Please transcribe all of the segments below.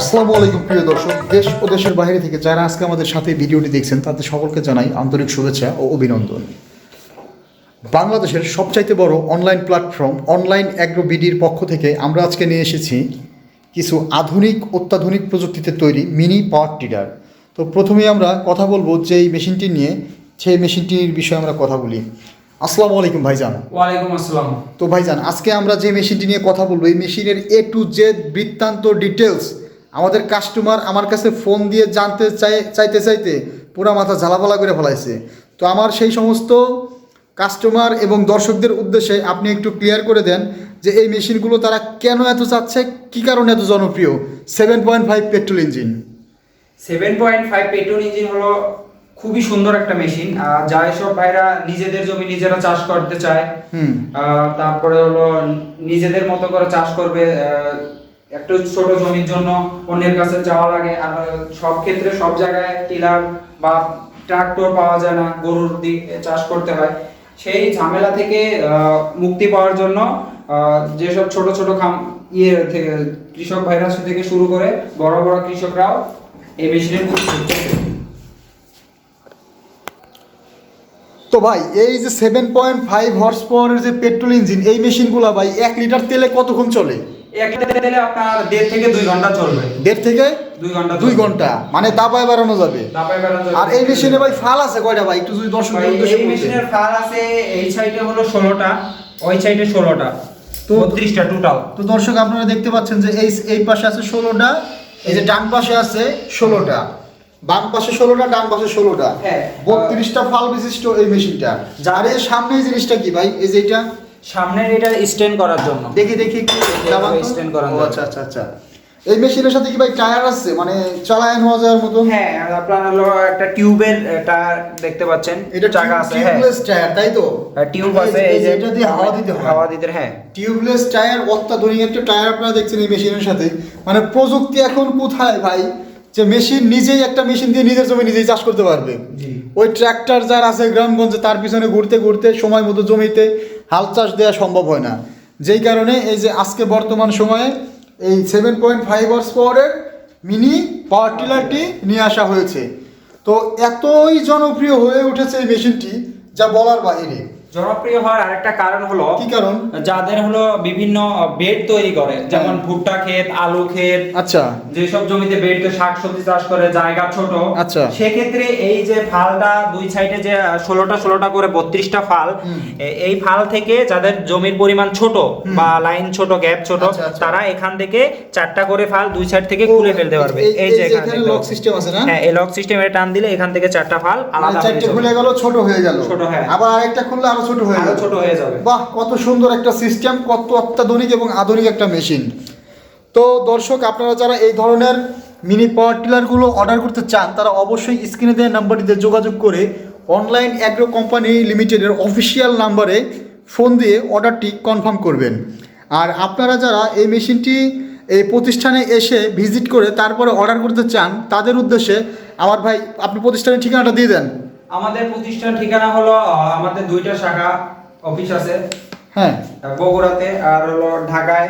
আসসালামু আলাইকুম প্রিয় দর্শক। দেশ ও দেশের বাইরে থেকে যারা আজকে আমাদের সাথে ভিডিওটি দেখছেন তাদের সকলকে জানাই আন্তরিক শুভেচ্ছা ও অভিনন্দন। বাংলাদেশের সবচাইতে বড় অনলাইন প্ল্যাটফর্ম অনলাইন অ্যাগ্রো বিডির পক্ষ থেকে আমরা আজকে নিয়ে এসেছি কিছু আধুনিক অত্যাধুনিক প্রযুক্তিতে তৈরি মিনি পাওয়ার টিডার। তো প্রথমে আমরা কথা বলব যে এই মেশিনটি নিয়ে সেই মেশিনটির বিষয়ে আমরা কথা বলি। আসসালামু আলাইকুম ভাইজান। ওয়ালাইকুম আসসালাম। তো ভাইজান আজকে আমরা যে মেশিনটি নিয়ে কথা বলব এই মেশিনের এ টু জেড বৃত্তান্ত ডিটেলস আমাদের কাস্টমার আমার কাছে ফোন দিয়ে জানতে চাই চাইতে চাইতে পুরো মাথা ঝালাপালা করে ফেলাইছে। তো আমার সেই সমস্ত কাস্টমার এবং দর্শকদের উদ্দেশ্যে আপনি একটু ক্লিয়ার করে দেন যে এই মেশিনগুলো তারা কেন এত চাচ্ছে কী কারণে এত জনপ্রিয়? Seven point five petrol engine seven point five petrol engine হলো খুবই সুন্দর একটা মেশিন যা এসব ভাইরা নিজেদের জমি নিজেরা চাষ করতে চায়। তারপরে হলো নিজেদের মতো করে চাষ করবে একটু ছোট জমির জন্য অন্যের কাছে যাওয়া লাগে। আর সব ক্ষেত্রে সব জায়গায় টিলার বা ট্রাক্টর পাওয়া যায় না, গরুর দিক চাষ করতে হয়। সেই ঝামেলা থেকে মুক্তি পাওয়ার জন্য যেসব ছোট ছোট খাম ইয়ে থেকে কৃষক ভাইরা থেকে শুরু করে বড় বড় কৃষকরাও এই মেশিনের তো ভাই, এই যে সেভেন পয়েন্ট ফাইভ হর্স পাওয়ারের যে পেট্রোল ইঞ্জিন এই মেশিনগুলো ভাই, এক লিটার তেলে কতক্ষণ চলে? এক তেলে আপনার দেড় থেকে দুই ঘণ্টা চলবে। দেড় থেকে দুই ঘণ্টা দুই ঘণ্টা মানে দাবায় বাড়ানো যাবে। দাপায় বেড়ানো যাবে। আর এই মেশিনে ভাই ফাল আছে কয়টা ভাই? একটু যদি দর্শক এই মেশিনের ফার আছে এই সাইডে হলো ষোলোটা ওই সাইডে ষোলোটা। তো তো- বত্রিশটা টোটাল তো দর্শক আপনারা দেখতে পাচ্ছেন যে এই এই পাশে আছে ষোলোটা এই যে ডান পাশে আছে ষোলোটা। বাম পাশে ষোলোটা ডান পাশে ষোলোটা। হ্যাঁ। বত্রিশটা ফাল বিশিষ্ট এই মেশিনটা এর সামনে এই জিনিসটা কি ভাই? এই যে এটা সামনের এটা স্ট্যান্ড করার জন্য। দেখি দেখি একটু করানো ও যাবে। আচ্ছা আচ্ছা আচ্ছা। এই মেশিনের সাথে কি ভাই টায়ার আছে? মানে চালায় নেওয়া যাওয়ার মতন? হ্যাঁ আপনার হলো একটা টিউবের টায়ার দেখতে পাচ্ছেন। এটা চাকা আছে হ্যাঁ। টিউবলেস টায়ার তাই তো? টিউব আছে এই যে এটা দিয়ে হাওয়া দিতে হয়। হাওয়া দিতে হ্যাঁ। টিউবলেস টায়ার অত্যাধুনিক একটা টায়ার আপনারা দেখছেন এই মেশিনের সাথে। মানে প্রযুক্তি এখন কোথায় ভাই? যে মেশিন নিজেই একটা মেশিন দিয়ে নিজের জমি নিজেই চাষ করতে পারবে। ওই ট্র্যাক্টর যার আছে গ্রামগঞ্জে তার পিছনে ঘুরতে ঘুরতে সময় মতো জমিতে হাল চাষ দেওয়া সম্ভব হয় না। যেই কারণে এই যে আজকে বর্তমান সময়ে এই সেভেন পয়েন্ট ফাইভ আর্স পাওয়ারের মিনি পাওয়ার টিলারটি নিয়ে আসা হয়েছে। তো এতই জনপ্রিয় হয়ে উঠেছে এই মেশিনটি, যা বলার বাইরে। জনপ্রিয় হওয়ার আরেকটা কারণ হলো কি কারণ? যাদের হলো বিভিন্ন বেড তৈরি করে যেমন ভুট্টা ক্ষেত আলু ক্ষেত আচ্ছা। যেসব জমিতে বেড তো শাকসবজি চাষ করে জায়গা ছোট আচ্ছা। সেক্ষেত্রে এই যে ফালটা দুই সাইডে যে ষোলোটা ষোলোটা করে বত্রিশটা ফাল এই ফাল থেকে যাদের জমির পরিমাণ ছোট বা লাইন ছোট গ্যাপ ছোট আচ্ছা, আচ্ছা। তারা এখান থেকে চারটা করে ফাল দুই সাইড থেকে খুলে ফেলতে পারবে। এই- যে এখানে লক সিস্টেম আছে না? হ্যাঁ এই লক সিস্টেমে টান দিলে এখান থেকে চারটা ফাল মানে আলাদা হয়ে চারটে। খুলে গেল ছোট হয়ে গেল। ছোট, হ্যাঁ। আবার আরেকটা খুললে আরও ছোট হয়ে আরও ছোট হয়ে যাবে। বাহ কত সুন্দর একটা সিস্টেম কত অত্যাধুনিক এবং আধুনিক একটা মেশিন। তো দর্শক আপনারা যারা এই ধরনের মিনি পাওয়ার টিলারগুলো অর্ডার করতে চান তারা অবশ্যই স্ক্রিনে দেওয়া নাম্বারটিতে যোগাযোগ করে অনলাইন অ্যাগ্রো কোম্পানি লিমিটেডের অফিসিয়াল নাম্বারে ফোন দিয়ে অর্ডারটি কনফার্ম করবেন। আর আপনারা যারা এই মেশিনটি এই প্রতিষ্ঠানে এসে ভিজিট করে তারপরে অর্ডার করতে চান তাদের উদ্দেশ্যে আমার ভাই আপনি প্রতিষ্ঠানের ঠিকানাটা দিয়ে দেন। আমাদের প্রতিষ্ঠান ঠিকানা হলো আমাদের দুইটা শাখা অফিস আছে। হ্যাঁ। বগুড়াতে আর হলো ঢাকায়।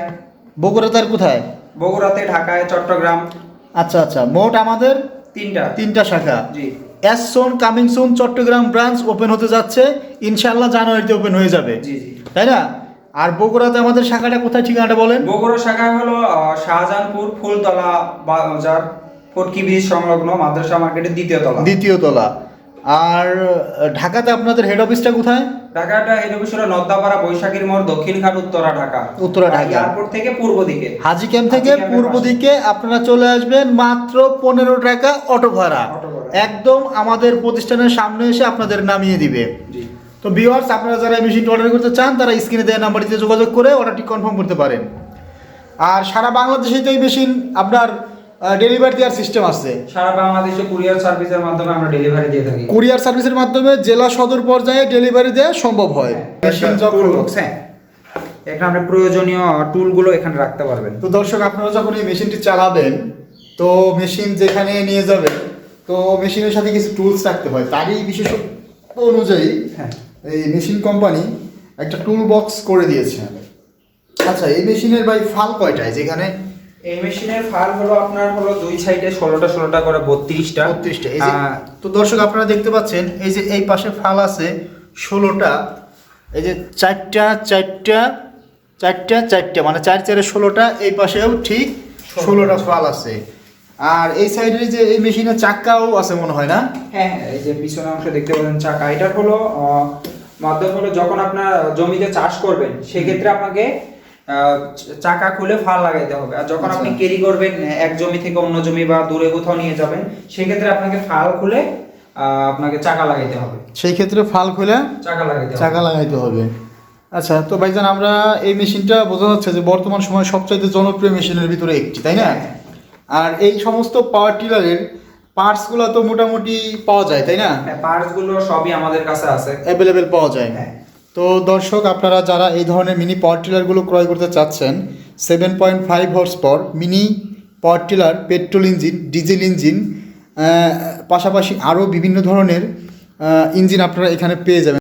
বগুড়াতে আর কোথায়? বগুড়াতে ঢাকায় চট্টগ্রাম। আচ্ছা আচ্ছা। মোট আমাদের তিনটা। তিনটা শাখা। জি। S soon coming soon Chittagong branch open হতে যাচ্ছে। ইনশাআল্লাহ জানুয়ারিতে ওপেন হয়ে যাবে। জি জি। তাই না? আর বগুড়াতে আমাদের শাখাটা কোথায় ঠিকানাটা বলেন? বগুড়া শাখা হলো শাহজাহানপুর ফুলতলা বাজার ফটকি ব্রিজ সংলগ্ন মাদ্রাসা মার্কেটের দ্বিতীয় তলা। দ্বিতীয় তলা। আর ঢাকাতে আপনাদের হেড অফিসটা কোথায়? ঢাকাটা হেড অফিস হলো নদ্দাপাড়া বৈশাখীর মোড় দক্ষিণ ঘাট উত্তরা ঢাকা। উত্তরা ঢাকা। এয়ারপোর্ট থেকে পূর্ব দিকে। হাজি ক্যাম্প থেকে পূর্ব দিকে আপনারা চলে আসবেন মাত্র পনেরো টাকা অটো ভাড়া। একদম আমাদের প্রতিষ্ঠানের সামনে এসে আপনাদের নামিয়ে দিবে। জি। তো ভিউয়ার্স আপনারা যারা এই মেশিনটি অর্ডার করতে চান তারা স্ক্রিনে দেওয়া নাম্বারটিতে যোগাযোগ করে অর্ডারটি কনফার্ম করতে পারেন। আর সারা বাংলাদেশে তো এই মেশিন আপনার ডেলিভারি দেওয়ার সিস্টেম আছে। সারা বাংলাদেশে কুরিয়ার সার্ভিসের মাধ্যমে আমরা ডেলিভারি দিয়ে থাকি। কুরিয়ার সার্ভিসের মাধ্যমে জেলা সদর পর্যায়ে ডেলিভারি দেওয়া সম্ভব হয়। টুলবক্স হ্যাঁ। এখানে আপনি প্রয়োজনীয় টুলগুলো এখানে রাখতে পারবেন। তো দর্শক আপনারা যখন এই মেশিনটি চালাবেন তো মেশিন যেখানে নিয়ে যাবেন তো মেশিনের সাথে কিছু টুলস রাখতে হয়। তারই বিশেষত্ব অনুযায়ী হ্যাঁ। এই মেশিন কোম্পানি একটা টুল বক্স করে দিয়েছে। আচ্ছা এই মেশিনের ভাই ফাল কয়টায়? যেখানে এই মেশিনের ফাল হলো আপনার হলো দুই সাইডে ষোলোটা ষোলোটা করে বত্রিশটা। বত্রিশটা। এই যে তো দর্শক আপনারা দেখতে পাচ্ছেন এই যে এই পাশে ফাল আছে ষোলোটা। এই যে চারটা চারটা চারটা চারটা মানে চার চারে ষোলোটা এই পাশেও ঠিক ষোলোটা। ফাল আছে। আর এই সাইডে যে এই মেশিনের চাকাও আছে মনে হয় না? হ্যাঁ হ্যাঁ, এই যে পিছনের অংশ দেখতে পাচ্ছেন চাকা। এটা হলো মাধ্যম হলো যখন আপনার জমিতে চাষ করবেন সেক্ষেত্রে আপনাকে চাকা খুলে ফাল লাগাইতে হবে। আর যখন আপনি আচ্ছা। ক্যারি করবেন এক জমি থেকে অন্য জমি বা দূরে কোথাও নিয়ে যাবেন সেক্ষেত্রে আপনাকে ফাল খুলে আপনাকে চাকা লাগাইতে হবে। সেই ক্ষেত্রে ফাল খুলে চাকা লাগাইতে হবে। চাকা লাগাইতে হবে। আচ্ছা তো ভাইজান আমরা এই মেশিনটা বোঝা যাচ্ছে যে বর্তমান সময়ে সবচাইতে জনপ্রিয় মেশিনের ভিতরে একটি তাই না? হ্যাঁ। আর এই সমস্ত পাওয়ার টিলারের পার্টসগুলো তো মোটামুটি পাওয়া যায় তাই না? হ্যাঁ পার্টসগুলো সবই আমাদের কাছে আছে। অ্যাভেলেবেল পাওয়া যায়। হ্যাঁ। তো দর্শক, আপনারা যারা এই ধরনের মিনি পাওয়ার টিলারগুলো ক্রয় করতে চাচ্ছেন seven point five horse power mini power tiller petrol engine diesel engine পাশাপাশি আরও বিভিন্ন ধরনের ইঞ্জিন আপনারা এখানে পেয়ে যাবেন।